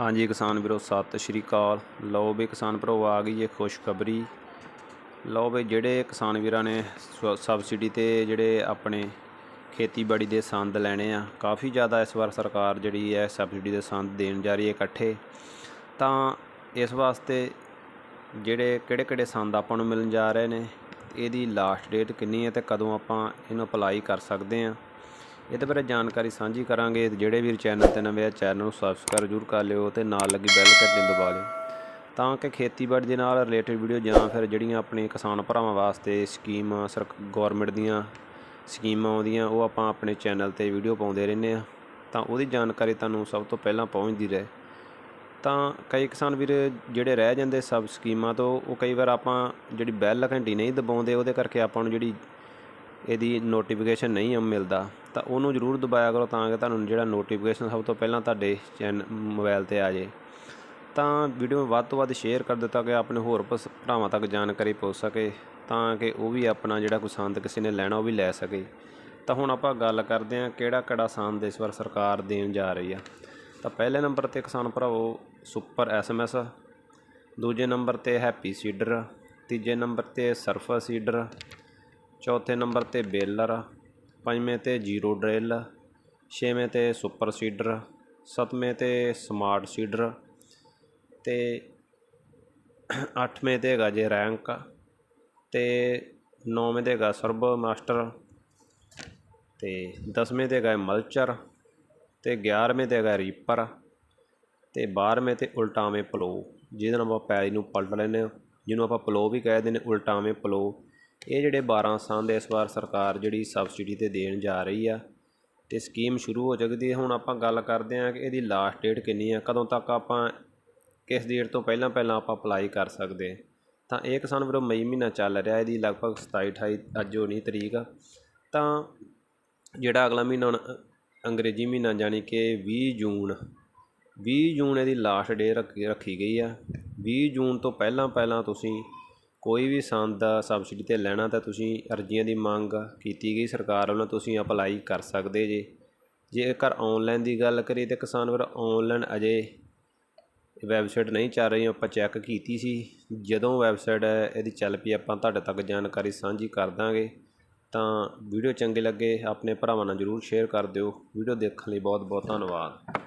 ਹਾਂਜੀ ਕਿਸਾਨ ਵੀਰੋ, ਸਤਿ ਸ਼੍ਰੀ ਅਕਾਲ। ਲਓ ਵੀ ਕਿਸਾਨ ਭਰਾਵੋ, ਆ ਗਈ ਇਹ ਖੁਸ਼ਖਬਰੀ। ਲਓ ਵੀ ਜਿਹੜੇ ਕਿਸਾਨ ਵੀਰਾਂ ਨੇ ਸ- ਸਬਸਿਡੀ ਤੇ ਜਿਹੜੇ ਆਪਣੇ ਖੇਤੀਬਾੜੀ ਦੇ ਸੰਦ ਲੈਣੇ ਆ, ਕਾਫੀ ਜ਼ਿਆਦਾ ਇਸ ਵਾਰ ਸਰਕਾਰ ਜਿਹੜੀ ਹੈ ਸਬਸਿਡੀ ਦੇ ਸੰਦ ਦੇਣ ਜਾ ਰਹੀ ਹੈ ਇਕੱਠੇ। ਤਾਂ ਇਸ ਵਾਸਤੇ ਜਿਹੜੇ ਕਿਹੜੇ ਕਿਹੜੇ ਸੰਦ ਆਪਾਂ ਨੂੰ ਮਿਲਣ ਜਾ ਰਹੇ ਨੇ, ਇਹਦੀ ਲਾਸਟ ਡੇਟ ਕਿੰਨੀ ਹੈ ਤੇ ਕਦੋਂ ਆਪਾਂ ਇਹਨੂੰ ਅਪਲਾਈ ਕਰ ਸਕਦੇ ਆ ਇਹਦੇ ਬਾਰੇ ਜਾਣਕਾਰੀ ਸਾਂਝੀ ਕਰਾਂਗੇ। ਜਿਹੜੇ ਵੀਰ ਚੈਨਲ ਤੇ ਨਵੇਂ ਆ, ਚੈਨਲ ਨੂੰ ਸਬਸਕ੍ਰਾਈਬ ਜ਼ਰੂਰ ਕਰ ਲਿਓ ਤੇ ਨਾਲ ਲੱਗੀ ਬੈਲ ਘੰਟੀ ਦਬਾ ਲਿਓ ਤਾਂ ਕਿ ਖੇਤੀਬਾੜੀ ਦੇ ਨਾਲ ਰਿਲੇਟਡ ਵੀਡੀਓ ਜਾਂ ਫਿਰ ਜਿਹੜੀਆਂ ਆਪਣੇ ਕਿਸਾਨ ਭਰਾਵਾਂ ਵਾਸਤੇ ਸਕੀਮ ਸਰ ਗਵਰਨਮੈਂਟ ਦੀਆਂ ਸਕੀਮਾਂ ਆਉਂਦੀਆਂ, ਉਹ ਆਪਾਂ ਆਪਣੇ ਚੈਨਲ ਤੇ ਵੀਡੀਓ ਪਾਉਂਦੇ ਰਹਿੰਦੇ ਆ। ਤਾਂ ਉਹਦੀ ਜਾਣਕਾਰੀ ਤੁਹਾਨੂੰ ਸਭ ਤੋਂ ਪਹਿਲਾਂ ਪਹੁੰਚਦੀ ਰਹੇ। ਤਾਂ ਕਈ ਕਿਸਾਨ ਵੀਰ ਜਿਹੜੇ ਰਹਿ ਜਾਂਦੇ ਸਬ ਸਕੀਮਾਂ ਤੋਂ, ਉਹ ਕਈ ਵਾਰ ਆਪਾਂ ਜਿਹੜੀ ਬੈਲ ਘੰਟੀ ਨਹੀਂ ਦਬਾਉਂਦੇ, ਉਹਦੇ ਕਰਕੇ ਆਪਾਂ ਨੂੰ ਜਿਹੜੀ ਇਹਦੀ ਨੋਟੀਫਿਕੇਸ਼ਨ ਨਹੀਂ ਮਿਲਦਾ, ਤਾਂ ਉਹਨੂੰ ਜ਼ਰੂਰ ਦਬਾਇਆ ਕਰੋ ਤਾਂ ਕਿ ਤੁਹਾਨੂੰ ਜਿਹੜਾ ਨੋਟੀਫਿਕੇਸ਼ਨ ਸਭ ਤੋਂ ਪਹਿਲਾਂ ਤੁਹਾਡੇ ਚੈਨ ਮੋਬਾਈਲ ਤੇ ਆ ਜੇ ਤਾਂ ਵੀਡੀਓ ਵੱਧ ਤੋਂ ਵੱਧ ਸ਼ੇਅਰ ਕਰ ਦਿੱਤਾ ਕਿ ਆਪਣੇ ਹੋਰ ਭਸ- ਭਰਾਵਾਂ ਤੱਕ ਜਾਣਕਾਰੀ ਪਹੁੰਚ ਸਕੇ, ਤਾਂ ਕਿ ਉਹ ਵੀ ਆਪਣਾ ਜਿਹੜਾ ਕੋਈ ਸੰਦ ਕਿਸੇ ਨੇ ਲੈਣਾ ਉਹ ਵੀ ਲੈ ਸਕੇ। ਤਾਂ ਹੁਣ ਆਪਾਂ ਗੱਲ ਕਰਦੇ ਹਾਂ ਕਿਹੜਾ ਕਿਹੜਾ ਸੰਦ ਇਸ ਵਾਰ ਸਰਕਾਰ ਦੇਣ ਜਾ ਰਹੀ ਆ। ਤਾਂ ਪਹਿਲੇ ਨੰਬਰ ਤੇ ਕਿਸਾਨ ਭਰਾਵੋ ਸੁਪਰ ਐਸਐਮਐਸ ਦੂਜੇ ਨੰਬਰ ਤੇ ਹੈਪੀ ਸੀਡਰ ਤੀਜੇ ਨੰਬਰ ਤੇ ਸਰਫਾ ਸੀਡਰ ਚੌਥੇ ਨੰਬਰ ਤੇ ਬੇਲਰ, ਪੰਜਵੇਂ ਤੇ ਜ਼ੀਰੋ ਡਰਿਲ, ਛੇਵੇਂ ਤੇ ਸੁਪਰ ਸੀਡਰ, ਸੱਤਵੇਂ ਤੇ ਸਮਾਰਟ ਸੀਡਰ ਤੇ ਅੱਠਵੇਂ ਤੇ ਹੈਗਾ ਜੇ ਰੈਂਕ ਤੇ ਨੌਵੇਂ ਤੇ ਹੈਗਾ ਸਰਬ ਮਾਸਟਰ ਤੇ ਦਸਵੇਂ ਤੇ ਹੈਗਾ ਮਲਚਰ ਤੇ 11ਵੇਂ ਤੇ ਹੈਗਾ ਰੀਪਰ ਤੇ 12ਵੇਂ ਤੇ ਉਲਟਾਵੇਂ ਪਲੋ ਜਿਹਦੇ ਨਾਲ ਆਪਾਂ ਪੈਲੀ ਨੂੰ ਪਲਟ ਲੈਂਦੇ ਹਾਂ, ਜਿਹਨੂੰ ਆਪਾਂ ਪਲੋ ਵੀ ਕਹਿ ਦਿੰਦੇ ਉਲਟਾਵੇਂ ਪਲੋ ਇਹ ਜਿਹੜੇ 12 ਸੰਦ ਇਸ ਵਾਰ ਸਰਕਾਰ ਜਿਹੜੀ ਸਬਸਿਡੀ ਤੇ ਦੇਣ ਜਾ ਰਹੀ ਆ ਤੇ ਸਕੀਮ ਸ਼ੁਰੂ ਹੋ ਚੁੱਕੀ ਹੈ, ਹੁਣ ਆਪਾਂ ਗੱਲ ਕਰਦੇ ਹਾਂ ਕਿ ਇਹਦੀ ਲਾਸਟ ਡੇਟ ਕਿੰਨੀ ਆ, ਕਦੋਂ ਤੱਕ ਆਪਾਂ ਕਿਸ ਡੇਟ ਤੋਂ ਪਹਿਲਾਂ ਪਹਿਲਾਂ ਆਪਾਂ ਅਪਲਾਈ ਕਰ ਸਕਦੇ ਤਾਂ ਇਹ ਕਿਸਾਨ ਵੀਰੋ ਮਈ ਮਹੀਨਾ ਚੱਲ ਰਿਹਾ, ਇਹਦੀ ਲਗਭਗ 27 28 ਅੱਜ 19 ਤਰੀਕ ਆ। ਤਾਂ ਜਿਹੜਾ ਅਗਲਾ ਮਹੀਨਾ ਹੁਣ ਅੰਗਰੇਜ਼ੀ ਮਹੀਨਾ ਜਾਣੀ ਕਿ 20 ਜੂਨ 20 ਜੂਨ ਇਹਦੀ ਲਾਸਟ ਡੇ ਰੱਖੀ ਰੱਖੀ ਗਈ ਆ। 20 ਜੂਨ ਤੋਂ ਪਹਿਲਾਂ ਪਹਿਲਾਂ ਤੁਸੀਂ ਕੋਈ ਵੀ ਸੰਦ ਸਬਸਿਡੀ ਤੇ ਲੈਣਾ ਤਾਂ ਤੁਸੀਂ ਅਰਜ਼ੀਆਂ ਦੀ ਮੰਗ ਕੀਤੀ ਗਈ ਸਰਕਾਰ ਵੱਲੋਂ, ਤੁਸੀਂ ਅਪਲਾਈ ਕਰ ਸਕਦੇ ਜੇ। ਜੇਕਰ ਆਨਲਾਈਨ ਦੀ ਗੱਲ ਕਰੀਏ ਤਾਂ ਕਿਸਾਨ ਵੀਰ ਆਨਲਾਈਨ ਅਜੇ ਵੈਬਸਾਈਟ ਨਹੀਂ ਚੱਲ ਰਹੀ, ਆਪਾਂ ਚੈੱਕ ਕੀਤੀ ਸੀ। ਜਦੋਂ ਵੈਬਸਾਈਟ ਇਹਦੀ ਚੱਲ ਪਈ, ਆਪਾਂ ਤੁਹਾਡੇ ਤੱਕ ਜਾਣਕਾਰੀ ਸਾਂਝੀ ਕਰ ਦਾਂਗੇ। ਤਾਂ ਵੀਡੀਓ ਚੰਗੇ ਲੱਗੇ, ਆਪਣੇ ਭਰਾਵਾਂ ਨਾਲ ਜਰੂਰ ਸ਼ੇਅਰ ਕਰ ਦਿਓ। ਵੀਡੀਓ ਦੇਖਣ ਲਈ ਬਹੁਤ ਬਹੁਤ ਧੰਨਵਾਦ।